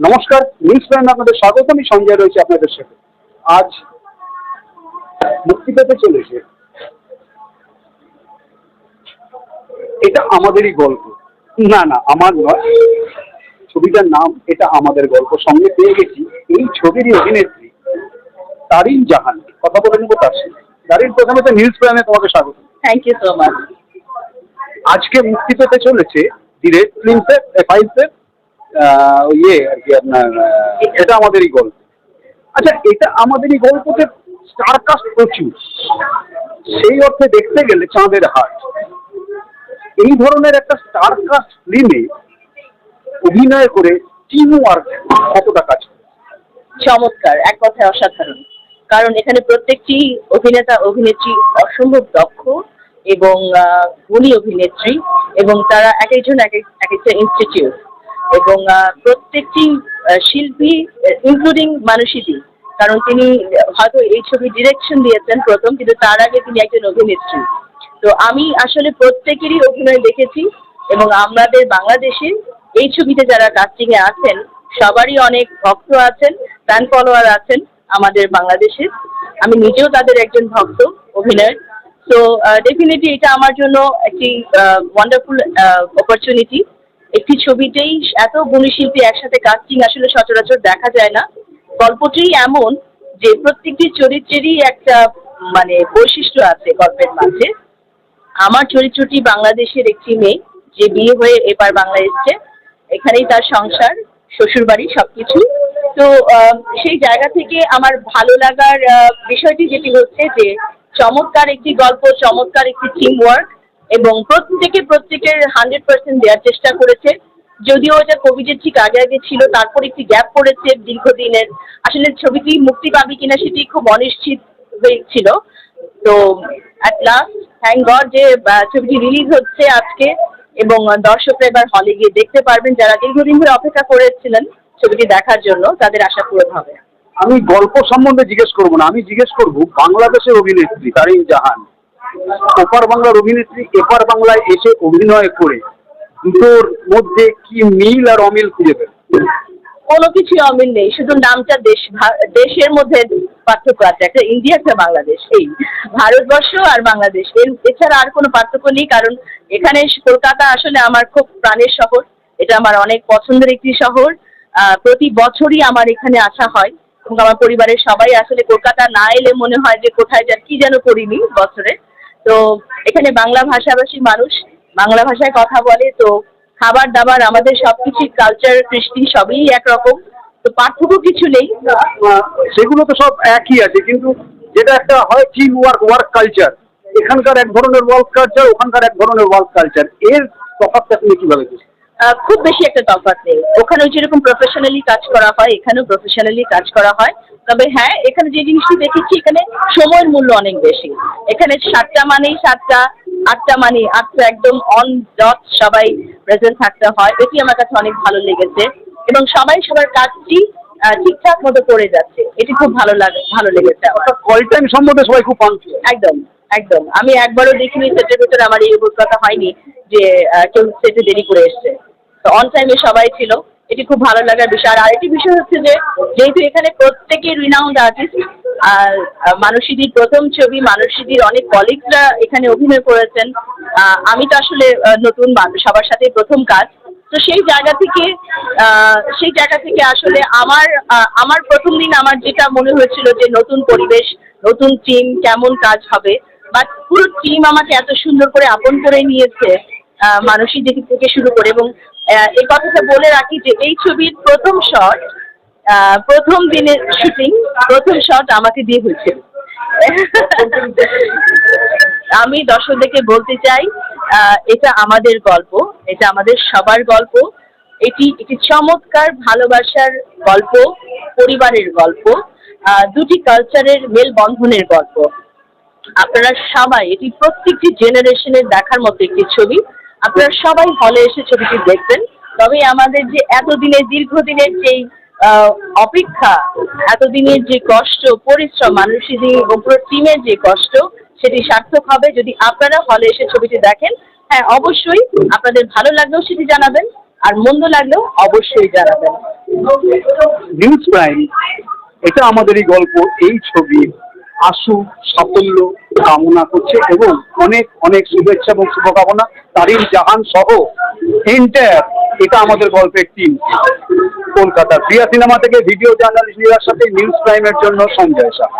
নমস্কার নিউজ প্রাইমে আপনাদের স্বাগত আমি সঞ্জয় রয়েছে আপনাদের সাথে। আজ মুক্তি পেতে চলেছে। এটা আমাদেরই গল্প। না না আমার নয়। ছবিটার নাম এটা আমাদের গল্প। সঙ্গে পেয়ে গেছি এই ছবিরই অভিনেত্রী তারিন জাহান। কথা বলে নেব তার সাথে তারিন প্রথমে তো নিউজ প্রাইমে তোমাকে স্বাগত। থ্যাংক ইউ সো মাচ আজকে মুক্তি পেতে চলেছে ডিরেক্ট ফিল্মসের ফাইলসের ইয়ে আর কি আপনার এটা আমাদেরই গল্প আচ্ছা এটা আমাদেরই গল্পতে স্টার কাস্ট প্রচুর। সেই অর্থে দেখতে গেলে চাঁদের হাট। এই ধরনের একটা স্টার কাস্ট ফিল্মে অভিনয় করে টিম ওয়ার্ক কতটা কাজ চমৎকার, এক কথায় অসাধারণ। কারণ এখানে প্রত্যেকটি অভিনেতা, অভিনেত্রী অসম্ভব দক্ষ এবং গুণী অভিনেত্রী এবং তারা এক একজন এক এক- এক একটা ইনস্টিটিউট এবং প্রত্যেকটি শিল্পী ইনক্লুডিং মানসীদি, কারণ তিনি হয়তো এই ছবি ডিরেকশন দিয়েছেন প্রথম, কিন্তু তার আগে তিনি একজন অভিনেত্রী। তো আমি আসলে প্রত্যেকেরই অভিনয় দেখেছি এবং আমাদের বাংলাদেশে এই ছবিতে যারা কাস্টিং এ আছেন, সবারই অনেক ভক্ত আছেন ফ্যান ফলোয়ার আছেন আমাদের বাংলাদেশে আমি নিজেও তাদের একজন ভক্ত, অভিনয়। তো ডেফিনেটলি এটা আমার জন্য একটি ওয়ান্ডারফুল অপরচুনিটি একটি ছবিতেই এত গুণী শিল্পী একসাথে কাস্টিং আসলে সচরাচর দেখা যায় না। গল্পটি এমন যে প্রত্যেকটি চরিত্রেরই একটা মানে বৈশিষ্ট্য আছে গল্পের মাঝে। আমার চরিত্রটি বাংলাদেশের একটি মেয়ে যে বিয়ে হয়ে এবার বাংলা এসছে। এখানেই তার সংসার শ্বশুর শ্বশুরবাড়ি সবকিছু। তো সেই জায়গা থেকে আমার ভালো লাগার বিষয়টি যেটি হচ্ছে যে চমৎকার একটি গল্প, চমৎকার একটি টিম ওয়ার্ক এবং প্রত্যেকে প্রত্যেকের হান্ড্রেড পার্সেন্ট দেওয়ার চেষ্টা করেছে। যদিও এটা কোভিডের ঠিক আগে আগে ছিল, তারপর একটি গ্যাপ পড়েছে দীর্ঘদিনের। আসলে ছবিটি মুক্তি পাবে কিনা সেটি খুব অনিশ্চিত হয়েছিল তো অ্যাট লাস্ট থ্যাংক গড যে ছবিটি রিলিজ হচ্ছে আজকে এবং দর্শকরা এবার হলে গিয়ে দেখতে পারবেন যারা দীর্ঘদিন ধরে অপেক্ষা করেছিলেন ছবিটি দেখার জন্য, তাদের আশা পূরণ হবে। আমি গল্প সম্বন্ধে জিজ্ঞেস করব না, আমি জিজ্ঞেস করব বাংলাদেশের অভিনেত্রী তারিন জাহান। ওপার বাংলার অভিনেত্রী, এপার বাংলায় এসে অভিনয় করে। দুটোর মধ্যে কি মিল আর অমিল খুঁজে পেল? কোনো কিছু অমিল নেই, শুধু নামটা দেশ দেশের মধ্যে পার্থক্য আছে। একটা ইন্ডিয়া একটা বাংলাদেশ, এই ভারতবর্ষ আর বাংলাদেশ। এছাড়া আর কোনো পার্থক্য নেই, কারণ এখানে কলকাতা আসলে আমার খুব প্রাণের শহর। এটা আমার অনেক পছন্দের একটি শহর। প্রতি বছরই আমার এখানে আসা হয়। এবং আমার পরিবারের সবাই আসলে কলকাতা না এলে মনে হয় যে কোথায় যা কি যেন করিনি বছরে। তো এখানে বাংলা ভাষাভাষী মানুষ, বাংলা ভাষায় কথা বলে, তো খাবার দাবার, আমাদের সবকিছু কালচার কৃষ্টি, সবই একরকম। তো পার্থক্য কিছু নেই। সেগুলো তো সব একই আছে, কিন্তু যেটা একটা হয় টিম ওয়ার্ক ওয়ার্ক কালচার এখানকার এক ধরনের ওয়ার্ক কালচার ওখানকার এক ধরনের ওয়ার্ক কালচার এর তফাৎটা তুমি কীভাবে বুঝছ? খুব বেশি একটা তফাৎ নেই। ওখানে যেরকম প্রফেশনালি কাজ করা হয় এখানেও প্রফেশনালি কাজ করা হয়। তবে হ্যাঁ এখানে যে জিনিসটি দেখেছি এখানে সময়ের মূল্য অনেক বেশি। এখানে সাতটা মানেই সাতটা আটটা মানে আটটা একদম অন ডট সবাই প্রেজেন্ট থাকতে হয়। এটি আমার কাছে অনেক ভালো লেগেছে এবং সবাই সবার কাজটি আহ, ঠিকঠাক মতো করে যাচ্ছে। এটি খুব ভালো লাগে ভালো লেগেছে কল টাইম সম্বন্ধে সবাই খুব একদম একদম। আমি একবারও দেখিনি সেটের ভিতরে আমার এই অভিজ্ঞতা হয়নি যে কেউ সেটে দেরি করে এসছে। অন টাইমে সবাই ছিল। এটি খুব ভালো লাগার বিষয়। আর আরেকটি বিষয় হচ্ছে যে, যেহেতু এখানে প্রত্যেকে রিনাউন্ড আর্টিস্ট আর মানসীদির প্রথম ছবি মানসীদির অনেক কলিগরা এখানে অভিনয় করেছেন। আমি তো আসলে নতুন সবার সাথে প্রথম কাজ। তো সেই জায়গা থেকে সেই জায়গা থেকে আসলে আমার আমার প্রথম দিন আমার যেটা মনে হয়েছিল যে, নতুন পরিবেশ, নতুন টিম কেমন কাজ হবে। বাট পুরো টিম আমাকে এত সুন্দর করে আপন করে নিয়েছে মানসিক দিক থেকে শুরু করে। এবং এই কথাটা বলে রাখি যে এই ছবির প্রথম শট প্রথম দিনের শুটিং প্রথম শট আমাকে দিয়ে হয়েছিল। আমি দর্শকদেরকে বলতে চাই এটা আমাদের গল্প, এটা আমাদের সবার গল্প। এটি একটি চমৎকার ভালোবাসার গল্প, পরিবারের গল্প দুটি কালচারের মেলবন্ধনের গল্প। আপনারা সবাই এটি প্রত্যেকটি জেনারেশনের দেখার মতো একটি ছবি। আপনারা সবাই হলে এসে ছবিটি দেখবেন। তবে আমাদের যে এতদিনের, দীর্ঘদিনের যেই অপেক্ষা, এতদিনের যে কষ্ট, পরিশ্রম মানুষের এবং পুরো টিমের যে কষ্ট, সেটি সার্থক হবে যদি আপনারা হলে এসে ছবিটি দেখেন। হ্যাঁ অবশ্যই আপনাদের ভালো লাগলেও সেটি জানাবেন, আর মন্দ লাগলেও অবশ্যই জানাবেন। নিউজ প্রাইম এটা আমাদেরই গল্প, এই ছবি আশু সাফল্য কামনা করছে এবং অনেক অনেক শুভেচ্ছা এবং শুভকামনা তারিম জাহান সহ এন্টায়ার এটা আমাদের গল্পের টিম কলকাতা প্রিয়া সিনেমা থেকে ভিডিও জার্নালিস্ট নিরার সাথে নিউজ প্রাইমের জন্য সঞ্জয় শাহ।